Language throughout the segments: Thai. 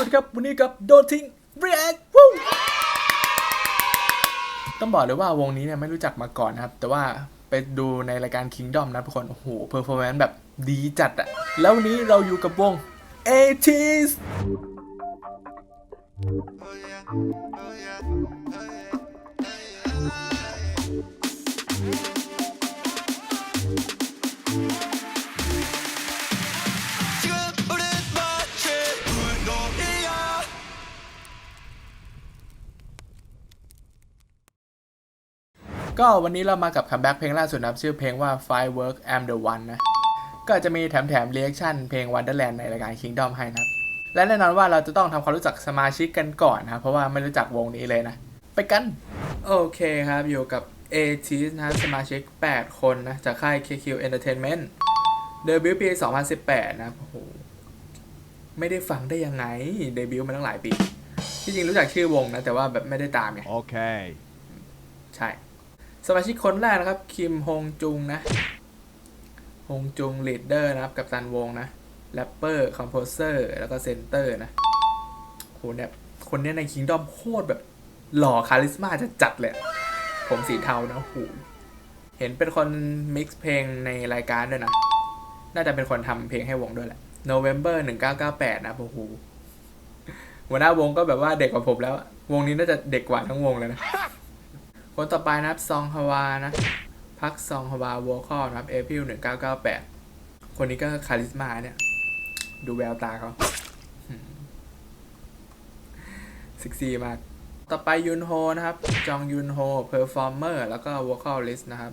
สวัสดีครับ วันนี้กับโดนทิ้ง React วู้ต้องบอกเลยว่าวงนี้เนี่ยไม่รู้จักมาก่อนนะครับ แต่ว่าไปดูในรายการ Kingdom นะทุกคน โอ้โหเพอร์ฟอร์แมนซ์แบบดีจัดอะแล้ววันนี้เราอยู่กับวง a t ก็วันนี้เรามากับคัมแบ็กเพลงล่าสุดนะครับชื่อเพลงว่า Firework I'm the One นะ ก็จะมีแถมแถมเรีแอคชั่นเพลง Wonderland ในรายการ Kingdom ให้นะครับและแน่นอนว่าเราจะต้องทำความรู้จักสมาชิกกันก่อนนะครับเพราะว่าไม่รู้จักวงนี้เลยนะ ไปกัน โอเคครับ อยู่กับ a t s นะสมาชิก 8 คนนะ จากค่าย KQ Entertainment เดบิวต์ปี 2018 นะครับโอ้โหไม่ได้ฟังได้ยังไง เดบิวต์มาตั้งหลายปี ที่จริงรู้จักชื่อวงนะ แต่ว่าแบบไม่ได้ตามไง Okay. ใช่ สมาชิกคนแรกนะครับ คิมฮงจุงนะฮงจุงลีดเดอร์นะครับ กับตันวงนะแรปเปอร์คอมโพเซอร์แล้วก็เซนเตอร์นะโหเนี่ยคนเนี้ยในคิงดอมโคตรแบบ หล่อคาลิสมาจะจัดเลยผมสีเทานะโหเห็นเป็นคนมิกซ์เพลงในรายการด้วยนะ น่าจะเป็นคนทำเพลงให้วงด้วยแหละ November 1998 นะโอ้โหหัวหน้าวงก็แบบว่าเด็กกว่าผมแล้ว วงนี้น่าจะเด็กกว่าทั้งวงเลยนะ คนต่อไปนะครับซองฮวานะพักซองฮวาวอลคอนะครับเอพิล1998คนนี้ก็คาริสมาเนี่ย ดูแววตาเขาซิกซี่มาก ต่อไปยุนโฮนะครับ จองยุนโฮเพอร์ฟอร์เมอร์แล้วก็วอลคอลิสนะครับ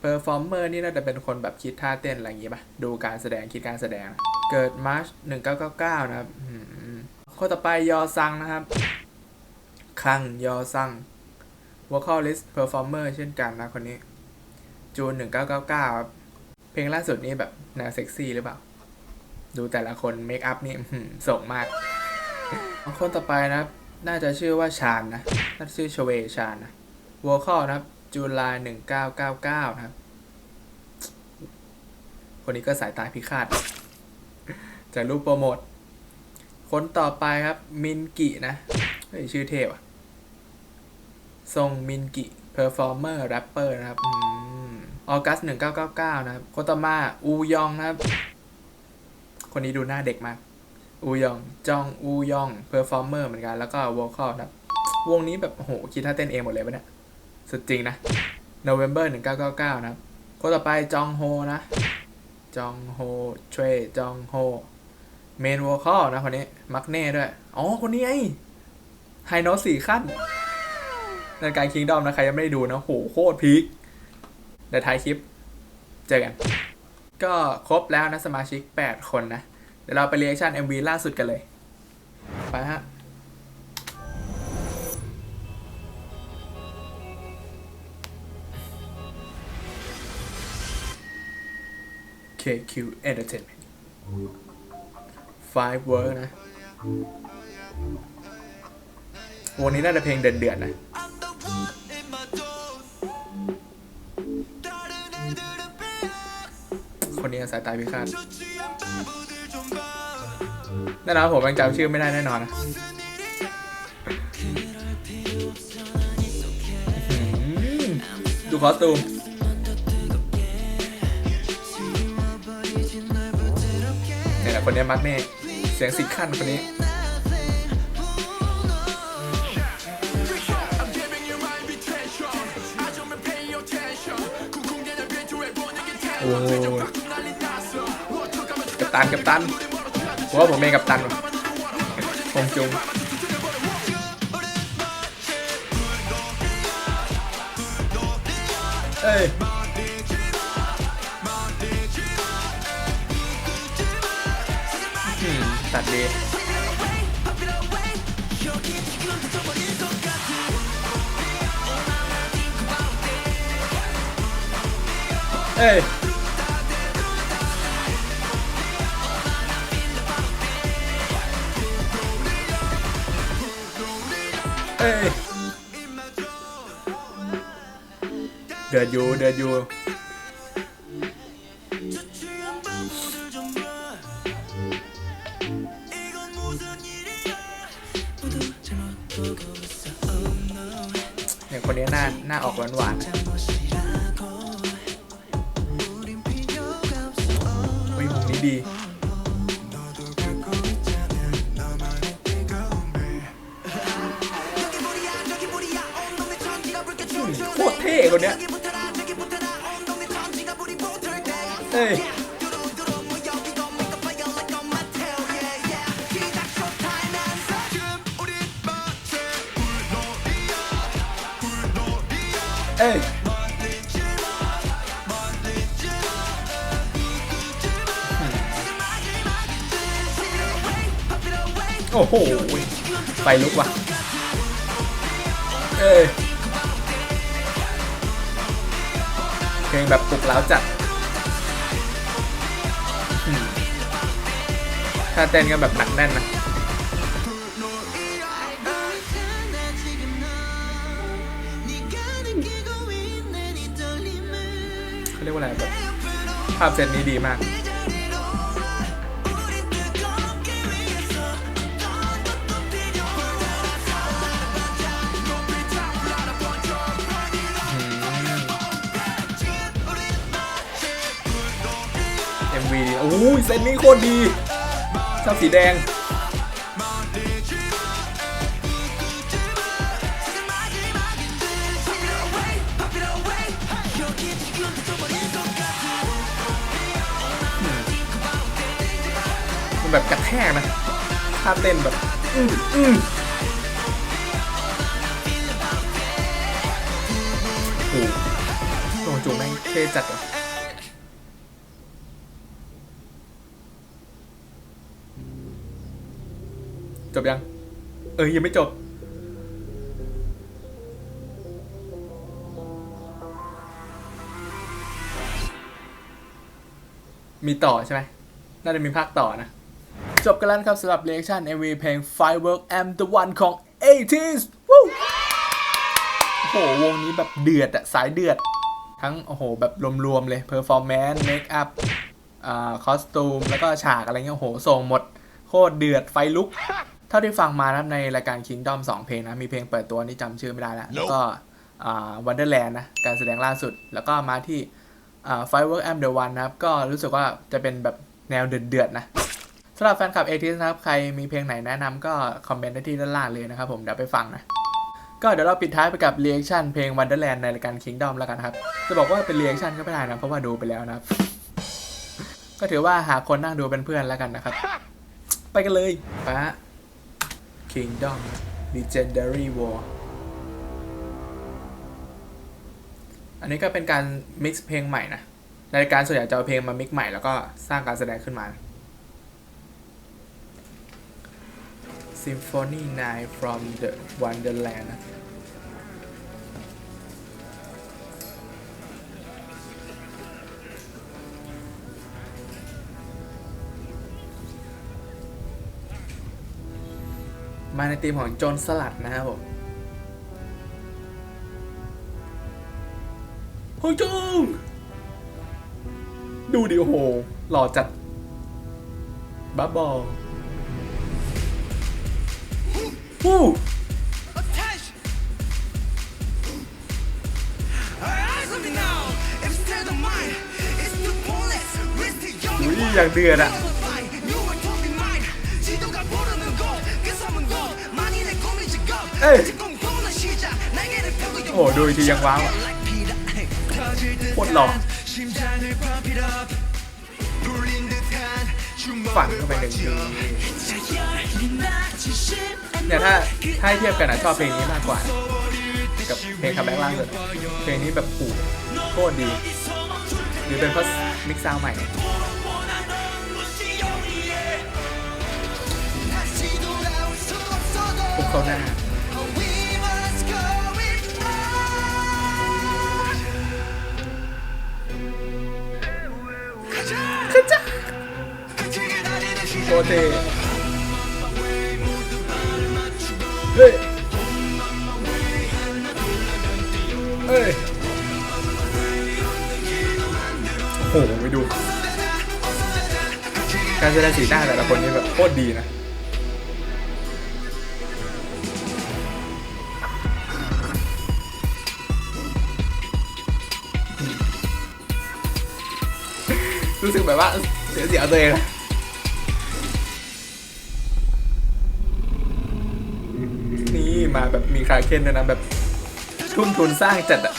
เพอร์ฟอร์เมอร์นี่น่าจะเป็นคนแบบคิดท่าเต้นอะไรอย่างงี้ป่ะ ดูการแสดงคิดการแสดง เกิดมาร์ช1999นะครับคนต่อไปยอซังนะครับ คังยอซัง vocalist performer เช่นกันนะคนนี้ จูน 1999 ครับ เพลงล่าสุดนี้แบบแนวเซ็กซี่หรือเปล่า ดูแต่ละคนเมคอัพนี่ส่งมาก คนต่อไปนะครับ น่าจะชื่อว่าชานนะ น่าจะชื่อชเวชานนะ vocal นะครับ จูนไลน์1999 นะครับ คนนี้ก็สายตาพิฆาตจากรูปโปรโมท คนต่อไปครับ มินกินะชื่อเทพอะ ทรงมินกิเพอร์ฟอร์เมอร์แรปเปอร์นะครับออกัสหนึ่งเก้าเก้าเก้านะครับ โคตามาอูยองนะครับ คนนี้ดูหน้าเด็กมาก อูยอง จอง อูยองเพอร์ฟอร์เมอร์เหมือนกัน แล้วก็วอลคอลนะครับ วงนี้แบบโหคิดท่าเต้นเองหมดเลยปะเนี่ย สุดจริงนะ November 1999 นะครับ คนต่อไปจองโฮนะ จองโฮเทรจองโฮเมนวอลคอลนะคนนี้ มักเน่ด้วย อ๋อ คนนี้ไอ้ไฮโนสี่ขั้น ในการคิงดอมนะ ใครยังไม่ได้ดูนะโหโคตรพีคเดี๋ยวท้ายคลิป เจอกัน ก็ครบแล้วนะสมาชิก 8 คนนะ เดี๋ยวเราไปเรียกชั่น MV ล่าสุดกันเลย ไปฮะ KQ Entertainment Five Work นะวันนี้น่าจะเพลงเดือดๆนะ คนนี้สายตาพิฆาตแน่นอนผมยังจำชื่อไม่ได้แน่นอนนะดูคอสตูมเนี่ยคนนี้มักเน่เสียงสิขั้นคนนี้โอ้ กัปตันกัปตันผมว่าผมเป็นกัปตันว่ะคงจุงเอ้ยตัดดีเอ้ย เอ้ยเดือดอยู่เดือดอยู่เนี่ยคนนี้หน้าหน้าออกหวานหวานอุ้ยมุมนี้ดี คนเนี้ยเฮ้ยเอ้ยโอ้โหไฟลุกว่ะ เอ้ย ลงแบบปลุกเล้าจัดถ้าเต้นก็แบบหนักแน่นนะเขาเรียกว่าอะไรแบบภาพเซตนี้ดีมาก เอ็มวีดีโอ้ยเซตนี้โคตรดีชอบสีแดงมันแบบกระแทกนะท่าเต้นแบบ อืมอืมโอ้โหตรงจูแม่งเท่จัดว่ะ บยัง เออยังไม่จบ มีต่อใช่ไหม น่าจะมีภาคต่อนะ จบกันแล้วนะครับสำหรับเรีแอคชั่น MV เพลง Firework I'm the one ของ 80s วู้โอ้โหวงนี้แบบเดือดอะสายเดือด ทั้ง โอ้โห แบบรวมๆเลย performance make up อ่าคอสตูม แล้วก็ฉากอะไรเงี้ยโอ้โหส่งหมด โคตรเดือดไฟลุก เท่าที่ฟังมานะครับในรายการ Kingdom 2 เพลงนะ มีเพลงเปิดตัวนี่จำชื่อไม่ได้แล้วแล้วก็อ่า Wonderland นะ การแสดงล่าสุด แล้วก็มาที่อ่า Firework I'm the one นะครับ ก็รู้สึกว่าจะเป็นแบบแนวเดือดๆนะสำหรับแฟนคลับเอทีนะครับ ใครมีเพลงไหนแนะนำก็คอมเมนต์ได้ที่ด้านล่างเลยนะครับผมเดี๋ยวไปฟังนะก็เดี๋ยวเราปิดท้ายไปกับเรีแอคชั่นเพลง Wonderland ในรายการ Kingdom แล้วกันนะครับ จะบอกว่าเป็นเรีแอคชั่นก็ไม่ได้นะเพราะว่าดูไปแล้วนะครับ ก็ถือว่าหาคนนั่งดูเป็นเพื่อนแล้วกันนะครับ ไปกันเลยปะ Kingdom Legendary War อันนี้ก็เป็นการมิกซ์เพลงใหม่นะในรายการส่วนใหญ่จะเอาเพลงมามิกซ์ใหม่แล้วก็สร้างการแสดงขึ้นมา Symphony 9 from the Wonderland มาในธีมของโจนสลัดนะครับผมฮงจงดูดิโอ้โห หล่อจัดบ้าบอลวู้ยอย่างเดือดอะ โอ้โอ้ดูอีกทียังว้าวอะโคตรหล่อฝันเข้าไปหนึ่งทีเนี่ยถ้าถ้าเทียบกันนะชอบเพลงนี้มากกว่า กับเพลงคัมแบ็กล่างสุดเพลงนี้แบบผูกโคตรดี หรือเป็นเพราะมิกซ์ซาวใหม่พวกเขาหน้า పోతే โอ้โหไปดู การแสดงสีหน้าแต่ละคนนี่แบบโคตรดีนะรู้สึกแบบว่าเสียเสียตัวเองนะ แบบมีคาเคนด้นะแบบทุ่มทุนสร้างจัดอะ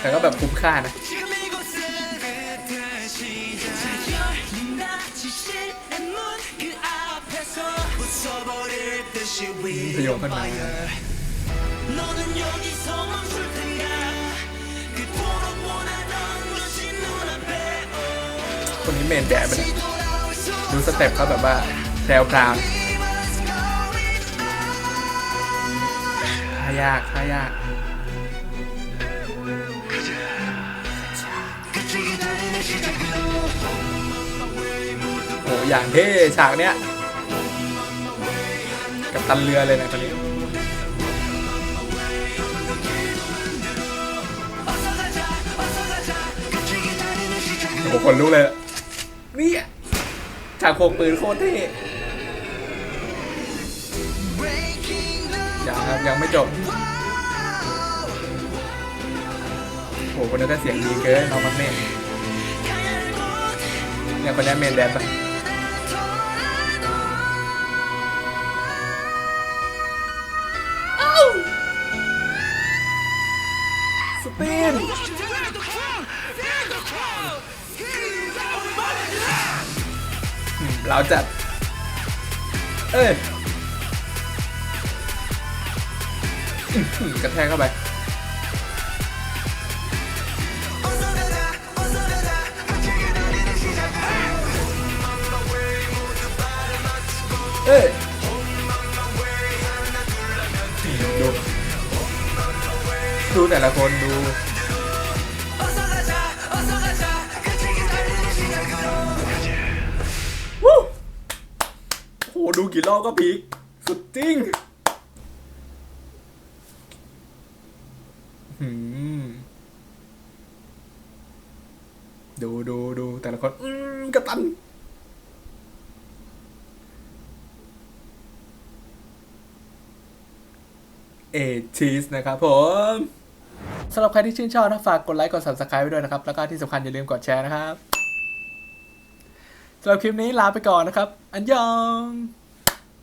แต่ก็แบบคุ้มค่านะประโยคมันมาคนนี้เมนแดดมันดูสเต็ปเขาแบบว่าแซวกลางายากท่ายากโอ้อย่างเท่ฉากเนี้ยกับตันเรือเลยนะคนนี้โอ้โหคนรู้เลยนี่ฉากโคกปืนโคตรเท่ ยังครับยังไม่จบโอ้โหคนนี้ก็เสียงดีเกินน้องมักเน่เนี่ยคนนี้เมนแดนปะสปินอืมเราจัด เอ้ย กระแทกเข้าไปเอ้ยดูดูแต่ละคนดูวู้โหดูกี่รอบก็พีคสุดจริงหืม ดูดูดูแต่ละคน อืมกระตัน เอชีสนะครับผมสำหรับใครที่ชื่นชอบนะฝากกดไลค์กด subscribe ไว้ด้วยนะครับ แล้วก็ที่สำคัญอย่าลืมกดแชร์นะครับสำหรับคลิปนี้ลาไปก่อนนะครับ อันยอง